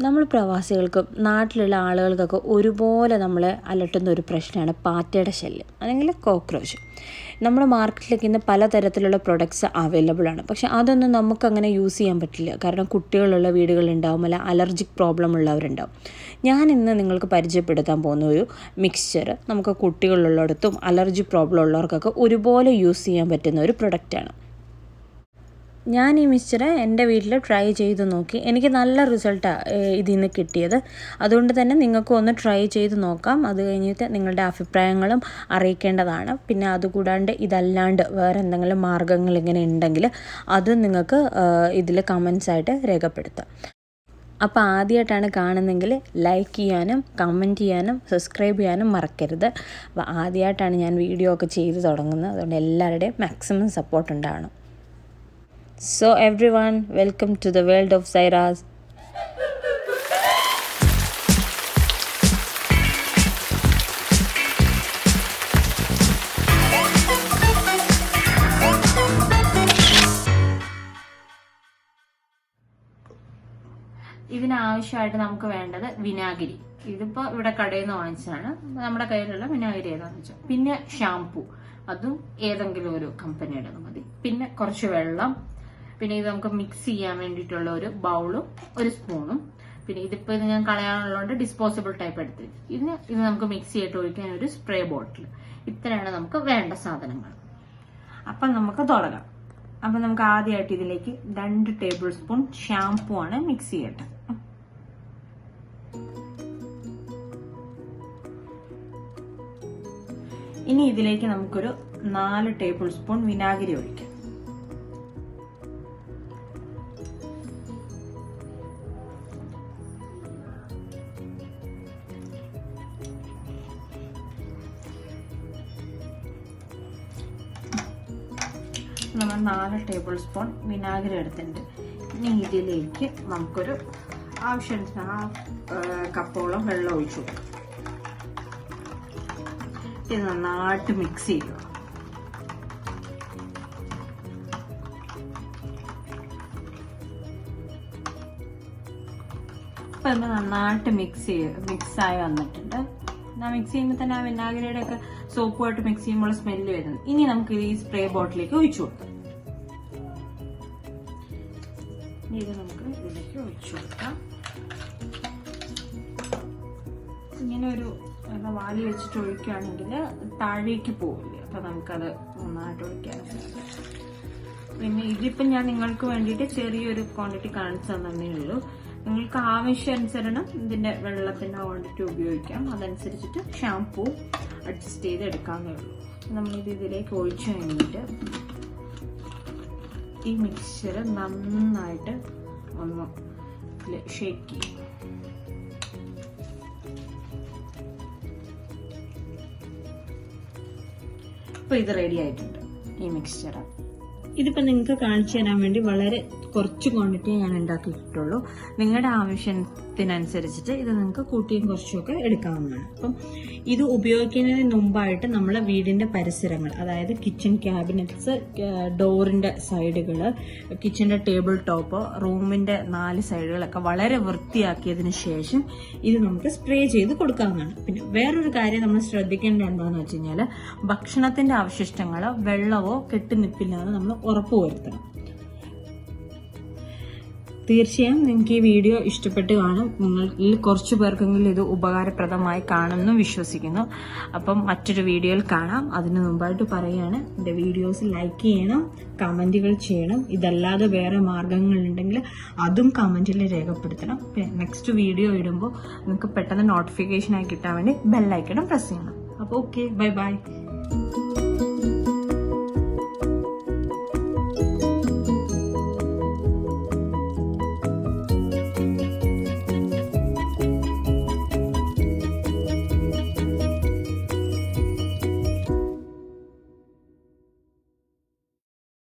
നമ്മൾ പ്രവാസികൾക്കും നാട്ടിലുള്ള ആളുകൾക്കൊക്കെ ഒരുപോലെ നമ്മളെ അലട്ടുന്ന ഒരു പ്രശ്നമാണ് പാറ്റയുടെ ശല്യം അല്ലെങ്കിൽ കോക്രോച്ച്. നമ്മൾ മാർക്കറ്റിലേക്ക് ഇന്ന് പലതരത്തിലുള്ള പ്രൊഡക്ട്സ് അവൈലബിൾ ആണ്. പക്ഷെ അതൊന്നും നമുക്കങ്ങനെ യൂസ് ചെയ്യാൻ പറ്റില്ല. കാരണം കുട്ടികളുള്ള വീടുകളുണ്ടാവും അല്ല അലർജിക് പ്രോബ്ലം ഉള്ളവരുണ്ടാവും. ഞാൻ ഇന്ന് നിങ്ങൾക്ക് പരിചയപ്പെടുത്താൻ പോകുന്ന ഒരു മിക്സ്ചർ നമുക്ക് കുട്ടികളുള്ളിടത്തും അലർജി പ്രോബ്ലം ഉള്ളവർക്കൊക്കെ ഒരുപോലെ യൂസ് ചെയ്യാൻ പറ്റുന്ന ഒരു പ്രൊഡക്റ്റാണ് ഞാൻ ഈ മിക്സ്ചർ എന്റെ വീട്ടിൽ ട്രൈ ചെയ്ത് നോക്കി. എനിക്ക് നല്ല റിസൾട്ടാണ് ഇതിൽ നിന്ന് കിട്ടിയത്. അതുകൊണ്ട് തന്നെ നിങ്ങൾക്കും ഒന്ന് ട്രൈ ചെയ്ത് നോക്കാം. അത് കഴിഞ്ഞിട്ട് നിങ്ങളുടെ അഭിപ്രായങ്ങളും അറിയിക്കേണ്ടതാണ്. പിന്നെ അതുകൂടാണ്ട് ഇതല്ലാണ്ട് വേറെ എന്തെങ്കിലും മാർഗങ്ങൾ ഇങ്ങനെ ഉണ്ടെങ്കിൽ അത് നിങ്ങൾക്ക് ഇതിൽ കമൻസ് ആയിട്ട് രേഖപ്പെടുത്താം. അപ്പോൾ ആദ്യമായിട്ടാണ് കാണുന്നതെങ്കിൽ ലൈക്ക് ചെയ്യാനും കമന്റ് ചെയ്യാനും സബ്സ്ക്രൈബ് ചെയ്യാനും മറക്കരുത്. അപ്പോൾ ആദ്യമായിട്ടാണ് ഞാൻ വീഡിയോ ഒക്കെ ചെയ്ത് തുടങ്ങുന്നത്. അതുകൊണ്ട് എല്ലാവരുടെയും മാക്സിമം സപ്പോർട്ട് ഉണ്ടാവണം. So, everyone, welcome to the world of Zairas. ഇതിനാവശ്യമായിട്ട് നമുക്ക് വേണ്ടത് വിനാഗിരി. ഇതിപ്പോ ഇവിടെ കടയിൽ നിന്ന് വാങ്ങിച്ചതാണ്. നമ്മുടെ കയ്യിലുള്ള വിനാഗിരി ഏതാണെന്ന് വെച്ചാൽ പിന്നെ ഷാംപൂ. അതും ഏതെങ്കിലും ഒരു കമ്പനിയുടെ മതി. പിന്നെ കുറച്ച് വെള്ളം പിന്നെ ഇത് നമുക്ക് മിക്സ് ചെയ്യാൻ വേണ്ടിയിട്ടുള്ള ഒരു ബൗളും ഒരു സ്പൂണും പിന്നെ ഇതിപ്പോ ഇത് ഞാൻ കളയാനുള്ളതുകൊണ്ട് ഡിസ്പോസിബിൾ ടൈപ്പ് എടുത്ത് ഇതിന് ഇത് നമുക്ക് മിക്സ് ചെയ്തിട്ട് ഒഴിക്കാൻ ഒരു സ്പ്രേ ബോട്ടിൽ ഇത്രയാണ് നമുക്ക് വേണ്ട സാധനങ്ങൾ. അപ്പം നമുക്ക് തുടങ്ങാം. അപ്പം നമുക്ക് ആദ്യമായിട്ട് ഇതിലേക്ക് രണ്ട് ടേബിൾ സ്പൂൺ ഷാംപൂ ആണ് മിക്സ് ചെയ്യട്ടെ ഇനി ഇതിലേക്ക് നമുക്കൊരു നാല് ടേബിൾ സ്പൂൺ വിനാഗിരി ഒഴിക്കാം. നമ്മൾ നാല് ടേബിൾ സ്പൂൺ വിനാഗിരി എടുത്തിട്ടുണ്ട്. ഇനി ഇതിലേക്ക് നമുക്കൊരു ആവശ്യത്തിന് ആ കപ്പോളം വെള്ളം ഒഴിച്ചു ഇത് നന്നായിട്ട് മിക്സ് ചെയ്യുക അപ്പം നന്നായിട്ട് മിക്സ് ചെയ്യുക മിക്സ് ആയി വന്നിട്ടുണ്ട്. ആ മിക്സ് ചെയ്യുമ്പോൾ തന്നെ ആ വിനാഗിരിയുടെ ഒക്കെ സോപ്പുമായിട്ട് മിക്സ് ചെയ്യുമ്പോൾ സ്മെല്ല് വരുന്നത് ഇനി നമുക്ക് ഈ സ്പ്രേ ബോട്ടിലേക്ക് ഒഴിച്ചു കൊടുക്കാം. ഇത് നമുക്ക് ഇതിലേക്ക് ഒഴിച്ചു കൊടുക്കാം. ഇങ്ങനെ ഒരു വാലി വെച്ചിട്ട് ഒഴിക്കുകയാണെങ്കിൽ താഴേക്ക് പോവില്ല? അപ്പൊ നമുക്കത് നന്നായിട്ട് ഒഴിക്കാൻ പിന്നെ ഇതിപ്പം ഞാൻ നിങ്ങൾക്ക് വേണ്ടിയിട്ട് ചെറിയൊരു ക്വാണ്ടിറ്റി കാണിച്ചു തന്നേ ഉള്ളൂ. നിങ്ങൾക്ക് ആവശ്യാനുസരണം ഇതിന്റെ വെള്ളത്തിന്റെ ക്വാണ്ടിറ്റി ഉപയോഗിക്കാം. അതനുസരിച്ചിട്ട് ഷാംപൂ അഡ്ജസ്റ്റ് ചെയ്ത് എടുക്കാവുന്നേ ഉള്ളൂ. നമ്മളിത് ഇതിലേക്ക് ഒഴിച്ചു കഴിഞ്ഞിട്ട് ഈ മിക്സ്ചർ നന്നായിട്ട് ഒന്ന് ഷേക്ക് ചെയ്യും. ഇപ്പൊ ഇത് റെഡി ആയിട്ടുണ്ട് ഈ മിക്സ്ചർ ഇതിപ്പോൾ നിങ്ങൾക്ക് കാണിച്ചു തരാൻ വേണ്ടി വളരെ കുറച്ച് ക്വാണ്ടിറ്റി ഞാൻ ഉണ്ടാക്കിയിട്ടുള്ളൂ. നിങ്ങളുടെ ആവശ്യത്തിനനുസരിച്ചിട്ട് ഇത് നിങ്ങൾക്ക് കൂട്ടിയും കുറച്ചുമൊക്കെ എടുക്കാവുന്നതാണ്. അപ്പം ഇത് ഉപയോഗിക്കുന്നതിന് മുമ്പായിട്ട് നമ്മൾ വീടിന്റെ പരിസരങ്ങൾ അതായത് കിച്ചൺ ക്യാബിനറ്റ്സ് ഡോറിന്റെ സൈഡുകൾ കിച്ചന്റെ ടേബിൾ ടോപ്പ് റൂമിന്റെ നാല് സൈഡുകളൊക്കെ വളരെ വൃത്തിയാക്കിയതിന് ശേഷം ഇത് നമുക്ക് സ്പ്രേ ചെയ്ത് കൊടുക്കാവുന്നതാണ്. പിന്നെ വേറൊരു കാര്യം നമ്മൾ ശ്രദ്ധിക്കേണ്ടത് എന്താണെന്ന് വെച്ച് കഴിഞ്ഞാൽ ഭക്ഷണത്തിന്റെ അവശിഷ്ടങ്ങളോ വെള്ളമോ കെട്ടിനിപ്പില്ലാതെ നമ്മൾ ഉറപ്പുവരുത്തണം. തീർച്ചയായും നിങ്ങൾക്ക് ഈ വീഡിയോ ഇഷ്ടപ്പെട്ട് കാണും. നിങ്ങളിൽ കുറച്ച് പേർക്കെങ്കിലും ഇത് ഉപകാരപ്രദമായി കാണുമെന്ന് വിശ്വസിക്കുന്നു. അപ്പം മറ്റൊരു വീഡിയോയിൽ കാണാം. അതിന് മുമ്പായിട്ട് പറയുകയാണ് എന്റെ വീഡിയോസ് ലൈക്ക് ചെയ്യണം കമന്റുകൾ ചെയ്യണം. ഇതല്ലാതെ വേറെ മാർഗങ്ങളുണ്ടെങ്കിൽ അതും കമന്റിൽ രേഖപ്പെടുത്തണം. നെക്സ്റ്റ് വീഡിയോ ഇടുമ്പോൾ നിങ്ങൾക്ക് പെട്ടെന്ന് നോട്ടിഫിക്കേഷനായി കിട്ടാൻ വേണ്ടി ബെല്ലൈക്കണം പ്രസ് ചെയ്യണം. അപ്പോൾ ഓക്കെ ബൈ ബൈ